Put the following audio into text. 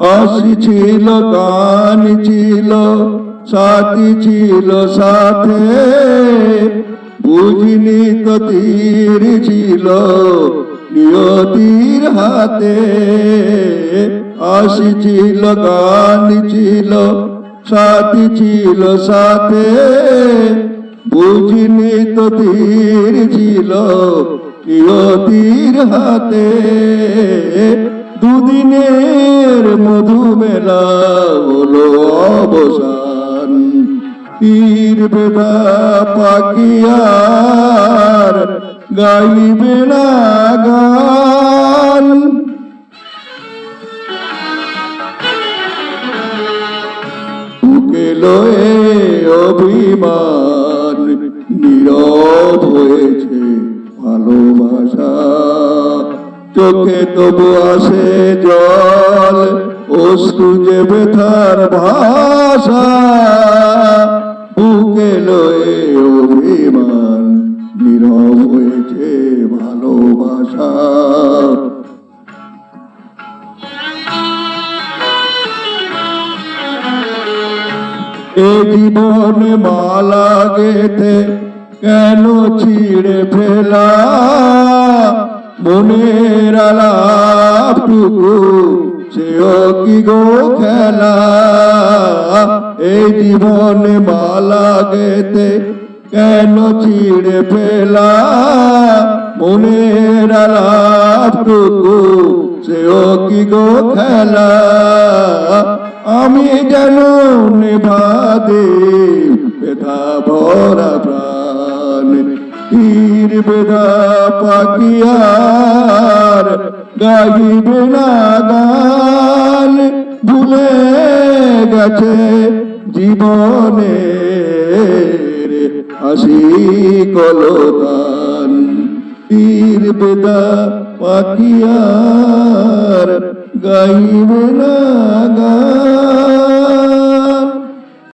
হাসি ছিল গান ছিল, সাথী ছিল সাথে। বুঝিনি তো তীর ছিল নিয়তির হাতে। হাসি ছিল গান ছিল, সাথী ছিল সাথে। বুঝিনি তো তীর ছিল নিয়তির হাতে। দুদিনের মধুমেলা হলো অবসান। পীর বেদা পাকিয়ার গাইবে না গান। লয়ে অভিমান চোখে তবু আসে জল, অশ্রু যে বেথার ভাষা, বুকে লয়ে অভিমান, নীরব হয়েছে ভালোবাসা। জীবনে মালা গেতে কেন ছিঁড়ে ফেলা? মনের আলাপটুকু, সেও কি গো খেলা? এই জীবনে মালা গেতে কেন ছিঁড়ে ফেলা? মনের আলাপটুকু, সেও কি গো খেলা? আমি যেন নিভাদে বেদা ভরা প্রাণ তীর বেদা পাকিয়ার গাইবে না গান। ভুলে গেছে জীবনে হাসি কলতান। তীর বেদা পাখিয়ার গাইবে না গান।